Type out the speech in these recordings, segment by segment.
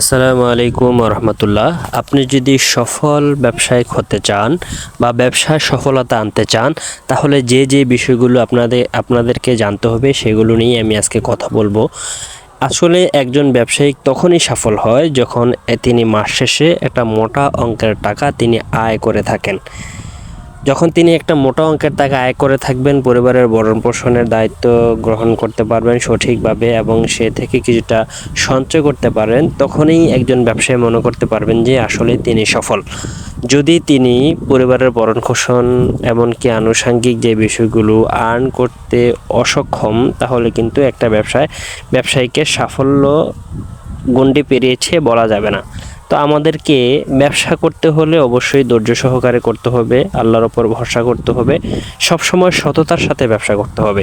আসসালামু আলাইকুম রহমতুল্লাহ আপনি যদি সফল ব্যবসায়িক হতে চান বা ব্যবসায় সফলতা আনতে চান, তাহলে যে যে বিষয়গুলো আপনাদের, আপনাদেরকে জানতে হবে সেগুলো নিয়ে আমি আজকে কথা বলব। আসলে একজন ব্যবসায়িক তখনই সফল হয় যখন তিনি মাস শেষে একটা মোটা অঙ্কের টাকা তিনি আয় করে থাকেন। যখন তিনি একটা মোটা অঙ্কের টাকা আয় করে থাকবেন, পরিবারের ভরণ পোষণের দায়িত্ব গ্রহণ করতে পারবেন সঠিকভাবে এবং সে থেকে কিছুটা সঞ্চয় করতে পারেন, তখনই একজন ব্যবসায়ী মনে করতে পারবেন যে আসলে তিনি সফল। যদি তিনি পরিবারের ভরণ পোষণ এমনকি আনুষঙ্গিক যে বিষয়গুলো আর্ন করতে অসক্ষম, তাহলে কিন্তু একটা ব্যবসায়, ব্যবসায়ীকে সাফল্য গণ্ডি পেরিয়েছে বলা যাবে না। তো আমাদেরকে ব্যবসা করতে হলে অবশ্যই ধৈর্য সহকারে করতে হবে, আল্লাহর ওপর ভরসা করতে হবে, সবসময় সততার সাথে ব্যবসা করতে হবে।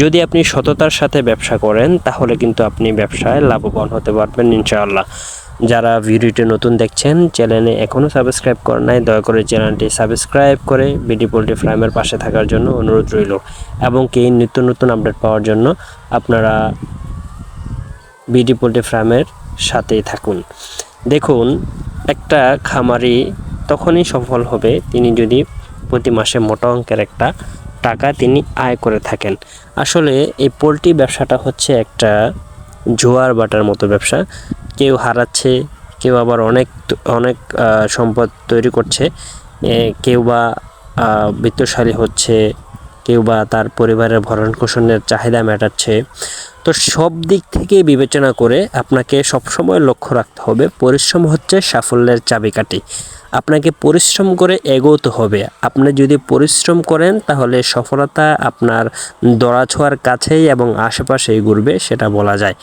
যদি আপনি সততার সাথে ব্যবসা করেন, তাহলে কিন্তু আপনি ব্যবসায় লাভবান হতে পারবেন ইনশাআল্লাহ। যারা ভিডিওটি নতুন দেখছেন, চ্যানেলে এখনও সাবস্ক্রাইব করেন নাই, দয়া করে চ্যানেলটি সাবস্ক্রাইব করে বিডি পোল্ট্রি ফার্মের পাশে থাকার জন্য অনুরোধ রইল। এবং কি নিত্য নতুন আপডেট পাওয়ার জন্য আপনারা বিডি পোল্ট্রি ফার্মের সাথেই থাকুন। দেখুন, একটা খামারি তখনই সফল হবে, তিনি যদি প্রতি মাসে মোটা অঙ্কের একটা টাকা তিনি আয় করে থাকেন। আসলে এই পোলট্রি ব্যবসাটা হচ্ছে একটা জোয়ার বাটার মতো ব্যবসা। কেউ হারাচ্ছে, কেউ আবার অনেক অনেক সম্পদ তৈরি করছে কেউ বা বিত্তশালী হচ্ছে কেউ বা তার পরিবারের ভরণ পোষণের চাহিদা মেটাচ্ছে। তো সব দিক থেকে বিবেচনা করে আপনাকে সবসময় লক্ষ্য রাখতে হবে, পরিশ্রম হচ্ছে সাফল্যের চাবিকাঠি। আপনাকে পরিশ্রম করে এগোতে হবে। আপনি যদি পরিশ্রম করেন, তাহলে সফলতা আপনার দড়া ছোঁয়ার কাছেই এবং আশেপাশেই ঘুরবে, সেটা বলা যায়।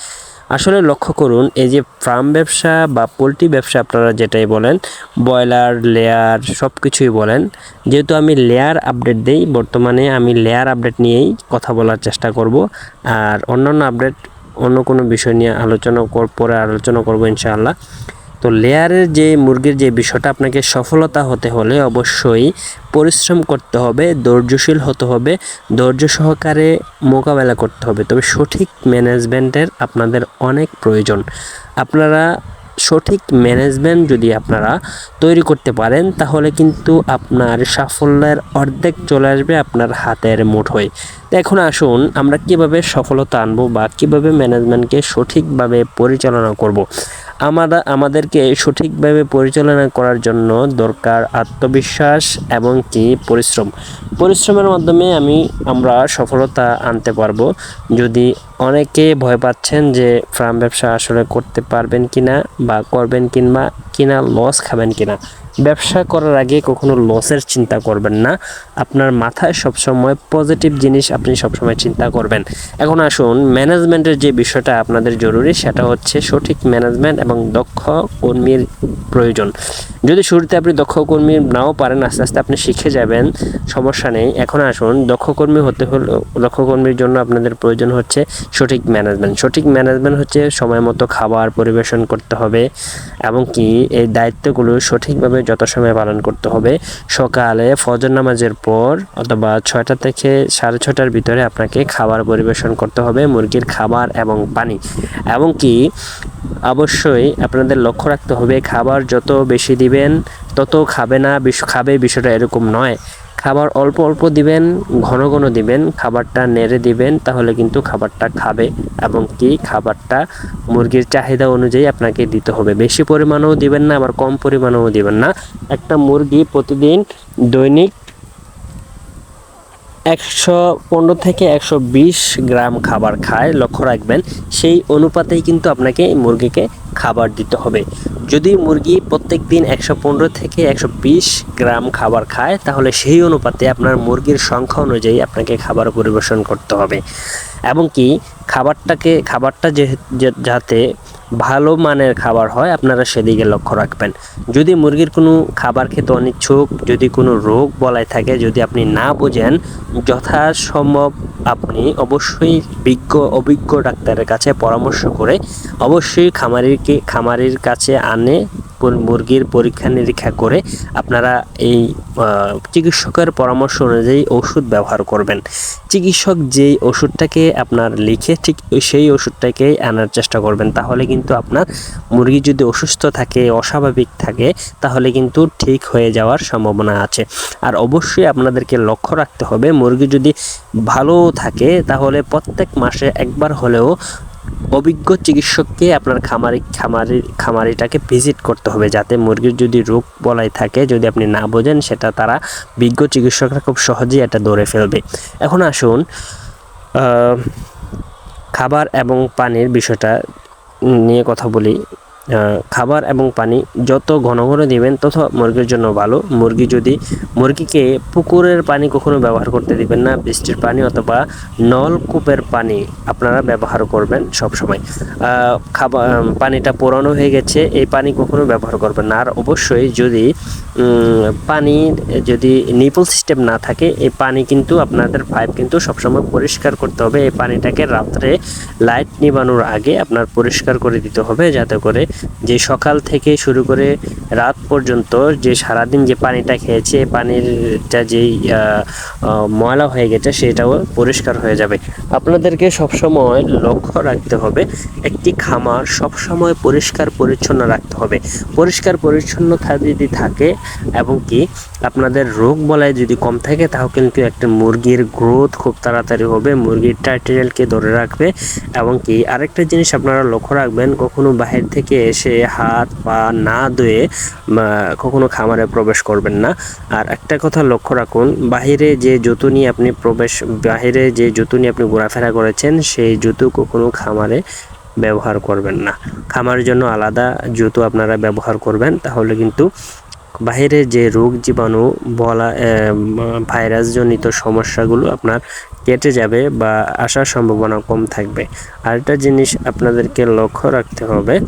আসলে লক্ষ্য করুন, এই যে ফার্ম ব্যবসা বা পোলট্রি ব্যবসা আপনারা যেটাই বলেন, ব্রয়লার, লেয়ার সব কিছুই বলেন, যেহেতু আমি লেয়ার আপডেট দেই, বর্তমানে আমি লেয়ার আপডেট নিয়েই কথা বলার চেষ্টা করব। আর অন্যান্য আপডেট অন্য কোনো বিষয় নিয়ে আলোচনা পরে আলোচনা করব ইনশাআল্লাহ। তো লেয়ারের যে মুরগির যে বিষয়টা আপনাকে সফলতা হতে হলে অবশ্যই পরিশ্রম করতে হবে, ধৈর্যশীল হতে হবে, ধৈর্য সহকারে মোকাবেলা করতে হবে। তবে সঠিক ম্যানেজমেন্টের আপনাদের অনেক প্রয়োজন। আপনারা সঠিক ম্যানেজমেন্ট যদি আপনারা তৈরি করতে পারেন, তাহলে কিন্তু আপনার সাফল্যের অর্ধেক চলে আসবে আপনার হাতের মুঠোয়। তো এখন আসুন আমরা কীভাবে সফলতা আনব বা কীভাবে ম্যানেজমেন্টকে সঠিকভাবে পরিচালনা করব। আমরা আমাদেরকে সঠিকভাবে পরিচালনা করার জন্য দরকার আত্মবিশ্বাস এবং কি? পরিশ্রম। পরিশ্রমের মাধ্যমে আমি, আমরা সফলতা আনতে পারব। যদি অনেকে ভয় পাচ্ছেন যে ফার্ম ব্যবসা আসলে করতে পারবেন কিনা বা করবেন কিংবা কিনা লস খাবেন কিনা, ব্যবসা করার আগে কখনো লসের চিন্তা করবেন না। আপনার মাথায় সবসময় পজিটিভ জিনিস আপনি সবসময় চিন্তা করবেন। এখন আসুন ম্যানেজমেন্টের যে বিষয়টা আপনাদের জরুরি, সেটা হচ্ছে সঠিক ম্যানেজমেন্ট এবং দক্ষ কর্মীর প্রয়োজন। যদি শুরুতে আপনি দক্ষ কর্মী নাও পারেন, আস্তে আস্তে আপনি শিখে যাবেন, সমস্যা নেই। এখন আসুন, দক্ষ কর্মী হতে হলে, দক্ষ কর্মীর জন্য আপনাদের প্রয়োজন হচ্ছে সঠিক ম্যানেজমেন্ট সঠিক ম্যানেজমেন্ট হচ্ছে সময় মতো খাবার পরিবেশন করতে হবে, এবং কি এই দায়িত্বগুলো সঠিকভাবে যত সময় পালন করতে হবে। সকালে ফজর নামাজের পর অথবা ছয়টা থেকে সাড়ে ছটার ভিতরে আপনাকে খাবার পরিবেশন করতে হবে, মুরগির খাবার এবং পানি। এবং কি, অবশ্যই আপনাদের লক্ষ্য রাখতে হবে, খাবার যত বেশি দিবেন, তত খাবে না খাবে বিষয়টা এরকম নয়। খাবার অল্প অল্প দিবেন, ঘন ঘন দিবেন, খাবারটা নেড়ে দিবেন, তাহলে কিন্তু খাবারটা খাবে। এবং কি, খাবারটা মুরগির চাহিদা অনুযায়ী আপনাকে দিতে হবে। বেশি পরিমাণেও দিবেন না, আবার কম পরিমাণেও দিবেন না। একটা মুরগি প্রতিদিন দৈনিক একশো পনেরো থেকে একশো বিশ গ্রাম খাবার খায়, লক্ষ্য রাখবেন, সেই অনুপাতেই কিন্তু আপনাকে মুরগিকে খাবার দিতে হবে। যদি মুরগি প্রত্যেক দিন একশো পনেরো থেকে একশো বিশ গ্রাম খাবার খায়, তাহলে সেই অনুপাতে আপনার মুরগির সংখ্যা অনুযায়ী আপনাকে খাবার পরিবেশন করতে হবে। এবং কি, খাবারটাকে, খাবারটা যে- যাতে ভালো মানের খাবার হয়, আপনারা সেদিকে লক্ষ্য রাখবেন। যদি মুরগির কোনো খাবার খেতে অনিচ্ছুক, যদি কোনো রোগ বলায় থাকে, যদি আপনি না বোঝেন, যথাসম্ভব আপনি অবশ্যই বিজ্ঞ অভিজ্ঞ অভিজ্ঞ ডাক্তারের কাছে পরামর্শ করে অবশ্যই খামারিকে, খামারির কাছে আনে মুরগির পরীক্ষা নিরীক্ষা করে আপনারা এই চিকিৎসকের পরামর্শ অনুযায়ী ওষুধ ব্যবহার করবেন। চিকিৎসক যেই ওষুধটাকে আপনার লিখে ঠিক সেই ওষুধটাকেই আনার চেষ্টা করবেন। তাহলে কিন্তু আপনার মুরগি যদি অসুস্থ থাকে, অস্বাভাবিক থাকে, তাহলে কিন্তু ঠিক হয়ে যাওয়ার সম্ভাবনা আছে। আর অবশ্যই আপনাদেরকে লক্ষ্য রাখতে হবে, মুরগি যদি ভালো থাকে, তাহলে প্রত্যেক মাসে একবার হলেও অভিজ্ঞ চিকিৎসককে আপনার খামারি খামারি, খামারিটাকে ভিজিট করতে হবে যাতে মুরগির যদি রোগ বলাই থাকে, যদি আপনি না বোঝেন, সেটা তারা বিজ্ঞ চিকিৎসকরা খুব সহজেই এটা ধরে ফেলবে। এখন আসুন খাবার এবং পানির বিষয়টা নিয়ে কথা বলি। খাবার এবং পানি যত ঘন ঘন দিবেন, তত মুরগির জন্য ভালো। মুরগি যদি, মুরগিকে পুকুরের পানি কখনো ব্যবহার করতে দিবেন না, বৃষ্টির পানি অথবা নলকূপের পানি আপনারা ব্যবহার করবেন সব সময় খাবার পানিটা পুরানো হয়ে গেছে, এই পানি কখনো ব্যবহার করবেন না। আর অবশ্যই যদি পানি যদি নিপল সিস্টেম না থাকে, এই পানি কিন্তু আপনাদের পাইপ কিন্তু সবসময় পরিষ্কার করতে হবে। এই পানিটাকে রাত্রে লাইট নিবানোর আগে আপনার পরিষ্কার করে দিতে হবে, যাতে করে যে সকাল থেকে শুরু করে রাত পর্যন্ত যে সারাদিন যে পানিটা খেয়েছে পানিরটা যেই ময়লা হয়ে গেছে সেটাও পরিষ্কার হয়ে যাবে। আপনাদেরকে সবসময় লক্ষ্য রাখতে হবে, একটি খামার সবসময় পরিষ্কার পরিচ্ছন্ন রাখতে হবে। পরিষ্কার পরিচ্ছন্নতা যদি থাকে এবং কি আপনাদের রোগ বলায় যদি কম থাকে তাহলে কিন্তু একটা মুরগির গ্রোথ খুব তাড়াতাড়ি হবে, মুরগির টাইটেলকে ধরে রাখবে। এবং কি আরেকটা জিনিস আপনারা লক্ষ্য রাখবেন, কখনো বাহির থেকে এসে হাত পা না ধুয়ে কখনো খামারে প্রবেশ করবেন না। আর একটা কথা লক্ষ্য রাখুন, বাহিরে যে জুতো নিয়ে আপনি প্রবেশ, বাহিরে যে জুতো নিয়ে আপনি ঘোরাফেরা করেছেন, সেই জুতো কখনো খামারে ব্যবহার করবেন না। খামারের জন্য আলাদা জুতো আপনারা ব্যবহার করবেন, তাহলে কিন্তু বাহিরে যে রোগ জীবাণু বলা ভাইরাসজনিত সমস্যাগুলো আপনার কেটে যাবে বা আসার সম্ভাবনা কম থাকবে। আরেকটা জিনিস আপনাদেরকে লক্ষ্য রাখতে হবে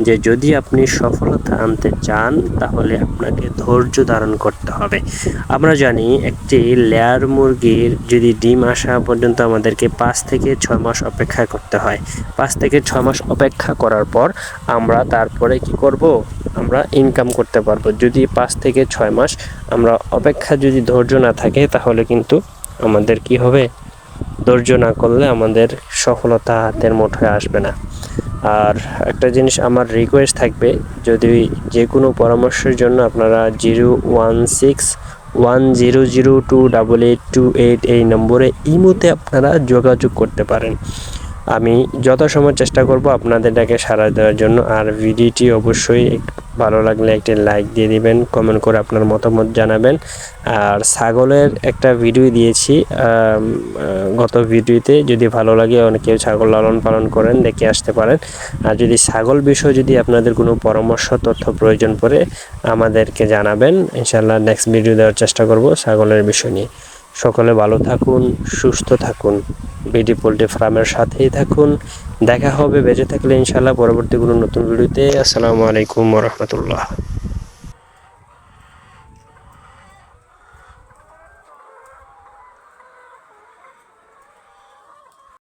যে যদি আপনি সফলতা আনতে চান, তাহলে আপনাকে ধৈর্য ধারণ করতে হবে। আমরা জানি একটি লেয়ার মুরগির যদি ডিম আসা পর্যন্ত আমাদেরকে পাঁচ থেকে ছয় মাস অপেক্ষা করতে হয়। পাঁচ থেকে ছয় মাস অপেক্ষা করার পর আমরা তারপরে কি করব? আমরা ইনকাম করতে পারব। যদি পাঁচ থেকে ছয় মাস আমরা অপেক্ষা যদি ধৈর্য না থাকে, তাহলে কিন্তু আমাদের কি হবে? ধৈর্য না করলে আমাদের সফলতা হাতের মুঠোয় আসবে না। আর একটা জিনিস আমার রিকোয়েস্ট থাকবে, যদি যে কোনো পরামর্শের জন্য আপনারা zero one six one zero zero two double eight two eight এই নম্বরে ইমোতে আপনারা যোগাযোগ করতে পারেন। আমি যথাসময় চেষ্টা করব আপনাদেরটাকে সাড়া দেওয়ার জন্য, আর ভিডিওটি অবশ্যই ভালো লাগলে একটি লাইক দিয়ে দিবেন কমেন্ট করে আপনার মতামত জানাবেন। আর ছাগলের একটা ভিডিও দিয়েছি গত ভিডিওতে যদি ভালো লাগে, অনেক ছাগল লালন পালন করেন, দেখে আসতে পারেন। আর যদি ছাগল বিষয় যদি আপনাদের কোনো পরামর্শ, তথ্য প্রয়োজন পড়ে, আমাদেরকে জানাবেন। ইনশাল্লাহ নেক্সট ভিডিও দেওয়ার চেষ্টা করব ছাগলের বিষয় নিয়ে। সকলে ভালো থাকুন, সুস্থ থাকুন, বিডি পোলট্রি ফার্মের সাথেই থাকুন। দেখা হবে বেঁচে থাকলে ইনশাল্লাহ পরবর্তী কোনো নতুন ভিডিওতে। আসসালামু আলাইকুম রহমতুল্লাহ।